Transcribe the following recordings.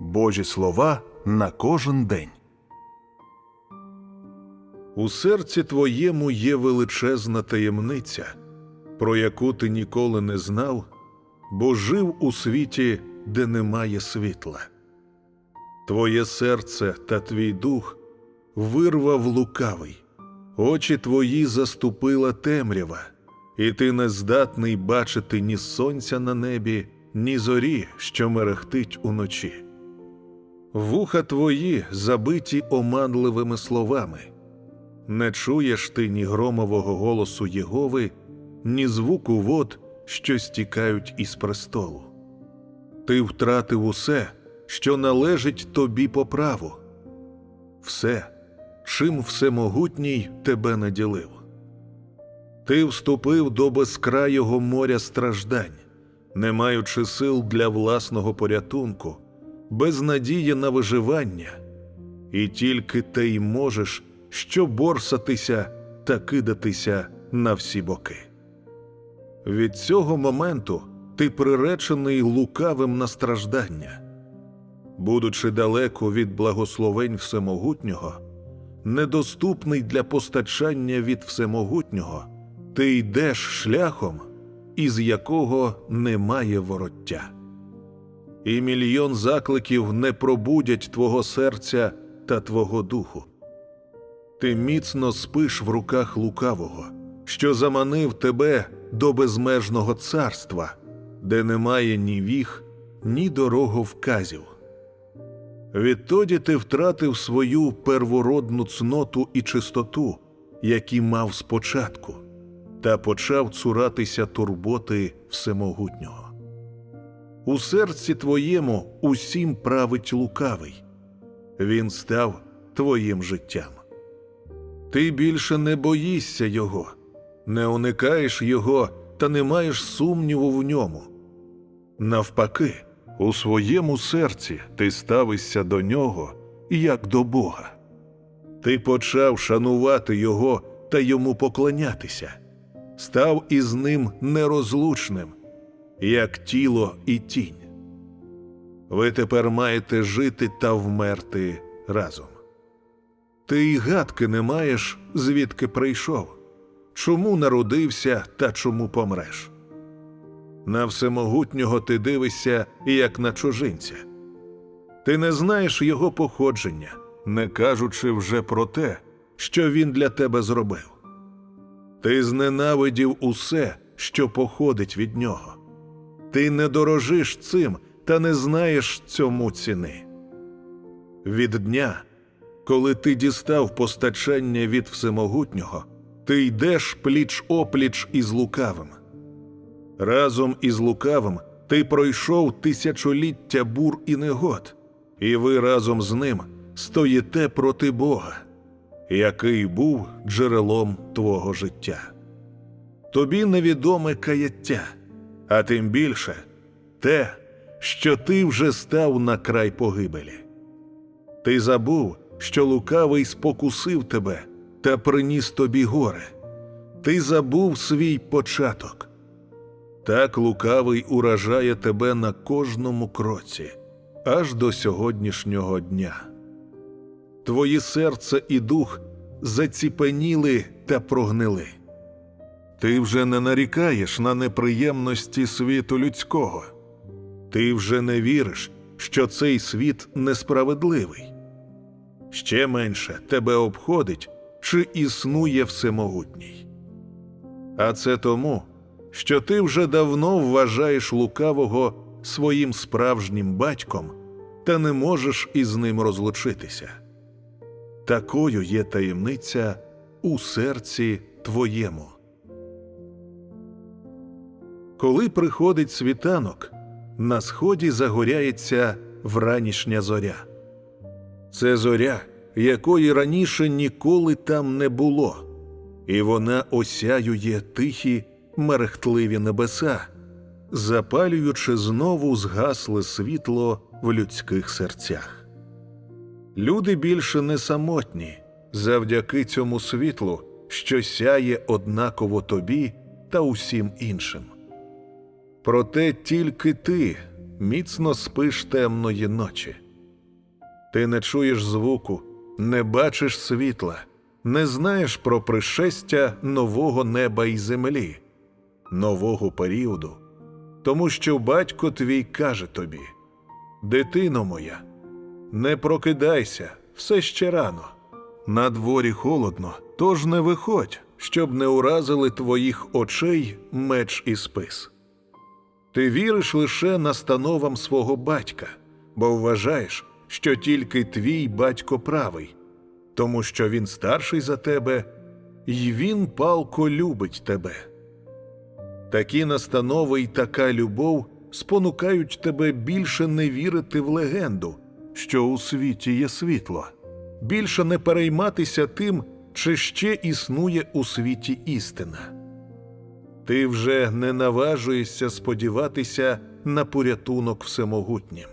Божі слова на кожен день. У серці твоєму є величезна таємниця, про яку ти ніколи не знав, бо жив у світі, де немає світла. Твоє серце та твій дух вирвав лукавий, очі твої заступила темрява, і ти не здатний бачити ні сонця на небі, ні зорі, що мерехтить уночі. Вуха твої забиті оманливими словами. Не чуєш ти ні громового голосу Єгови, ні звуку вод, що стікають із престолу. Ти втратив усе, що належить тобі по праву, все, чим всемогутній тебе наділив. Ти вступив до безкрайого моря страждань, не маючи сил для власного порятунку, без надії на виживання, і тільки ти й можеш що борсатися та кидатися на всі боки. Від цього моменту ти приречений лукавим на страждання, будучи далеко від благословень Всемогутнього, недоступний для постачання від Всемогутнього, ти йдеш шляхом, із якого немає вороття. І мільйон закликів не пробудять твого серця та твого духу. Ти міцно спиш в руках лукавого, що заманив тебе до безмежного царства, де немає ні віг, ні дороговказів. Відтоді ти втратив свою первородну цноту і чистоту, які мав спочатку, та почав цуратися турботи всемогутнього. У серці твоєму усім править лукавий, він став твоїм життям. Ти більше не боїшся його, не уникаєш його та не маєш сумніву в ньому. Навпаки, у своєму серці ти ставишся до нього як до Бога. Ти почав шанувати його та йому поклонятися, став із ним нерозлучним, як тіло і тінь. Ви тепер маєте жити та вмерти разом. Ти й гадки не маєш, звідки прийшов, чому народився та чому помреш. На всемогутнього ти дивишся, як на чужинця. Ти не знаєш його походження, не кажучи вже про те, що він для тебе зробив. Ти зненавидів усе, що походить від нього. Ти не дорожиш цим та не знаєш цьому ціни. Від дня коли ти дістав постачання від всемогутнього, ти йдеш пліч опліч із лукавим. Разом із лукавим ти пройшов тисячоліття бур і негод, і ви разом з ним стоїте проти Бога, який був джерелом твого життя. Тобі невідоме каяття, а тим більше те, що ти вже став на край погибелі. Ти забув, що лукавий спокусив тебе та приніс тобі горе. Ти забув свій початок. Так лукавий уражає тебе на кожному кроці, аж до сьогоднішнього дня. Твої серце і дух заціпеніли та прогнили. Ти вже не нарікаєш на неприємності світу людського, ти вже не віриш, що цей світ несправедливий ще менше тебе обходить, чи існує всемогутній. А це тому, що ти вже давно вважаєш лукавого своїм справжнім батьком та не можеш із ним розлучитися. Такою є таємниця у серці твоєму. Коли приходить світанок, на сході загоряється вранішня зоря. Це зоря, якої раніше ніколи там не було, і вона осяює тихі, мерехтливі небеса, запалюючи знову згасле світло в людських серцях. Люди більше не самотні завдяки цьому світлу, що сяє однаково тобі та усім іншим. Проте тільки ти міцно спиш темної ночі Ти не чуєш звуку, не бачиш світла, не знаєш про пришестя нового неба і землі, нового періоду, тому що батько твій каже тобі: Дитино моя, не прокидайся, все ще рано. На дворі холодно, тож не виходь, щоб не уразили твоїх очей меч і спис. Ти віриш лише настановам свого батька, бо вважаєш, що тільки твій батько правий, тому що він старший за тебе, і він палко любить тебе. Такі настанови й така любов спонукають тебе більше не вірити в легенду, що у світі є світло, більше не перейматися тим, чи ще існує у світі істина. Ти вже не наважуєшся сподіватися на порятунок всемогутнім.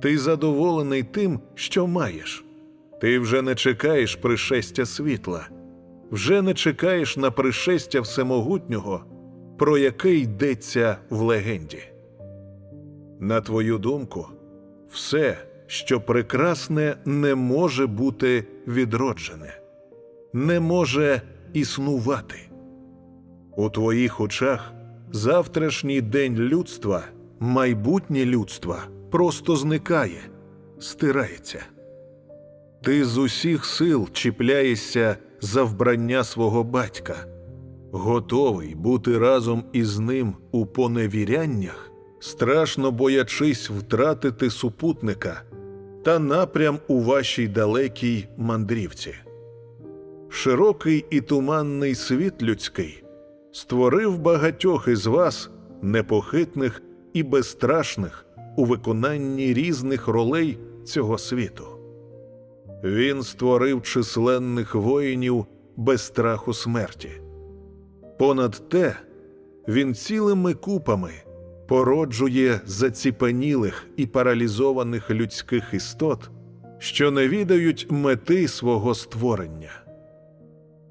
Ти задоволений тим, що маєш. Ти вже не чекаєш пришестя світла, вже не чекаєш на пришестя всемогутнього, про яке йдеться в легенді. На твою думку, все, що прекрасне, не може бути відроджене, не може існувати. У твоїх очах завтрашній день людства, майбутнє людства просто зникає, стирається. Ти з усіх сил чіпляєшся за вбрання свого батька, готовий бути разом із ним у поневіряннях, страшно боячись втратити супутника та напрям у вашій далекій мандрівці. Широкий і туманний світ людський створив багатьох із вас непохитних і безстрашних у виконанні різних ролей цього світу. Він створив численних воїнів без страху смерті. Понад те, він цілими купами породжує заціпенілих і паралізованих людських істот, що не відають мети свого створення.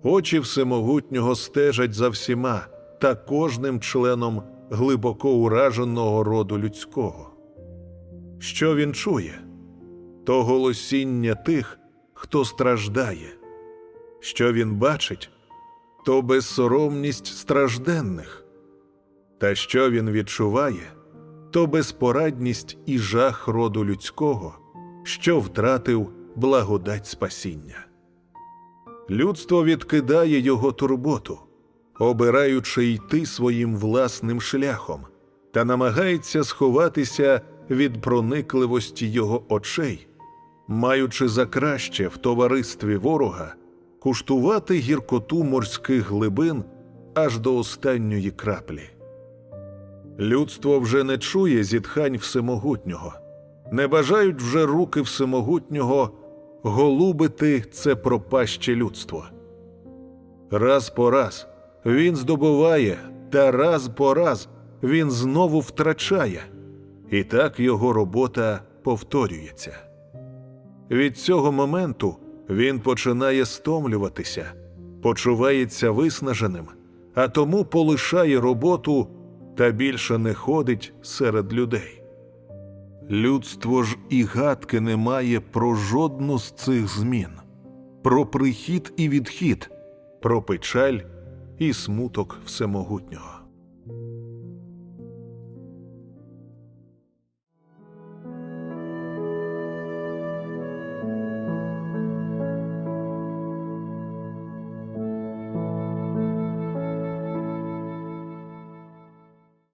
Очі всемогутнього стежать за всіма та кожним членом глибоко ураженого роду людського. Що він чує? То голосіння тих, хто страждає. Що він бачить, то безсоромність стражденних. Та що він відчуває, то безпорадність і жах роду людського, що втратив благодать спасіння. Людство відкидає його турботу, обираючи йти своїм власним шляхом, та намагається сховатися від проникливості його очей, маючи за краще в товаристві ворога куштувати гіркоту морських глибин аж до останньої краплі. Людство вже не чує зітхань всемогутнього, не бажають вже руки всемогутнього голубити це пропаще людство. Раз по раз він здобуває, та раз по раз він знову втрачає, і так його робота повторюється. Від цього моменту він починає стомлюватися, почувається виснаженим, а тому полишає роботу та більше не ходить серед людей. Людство ж і гадки не має про жодну з цих змін, про прихід і відхід, про печаль і смуток всемогутнього.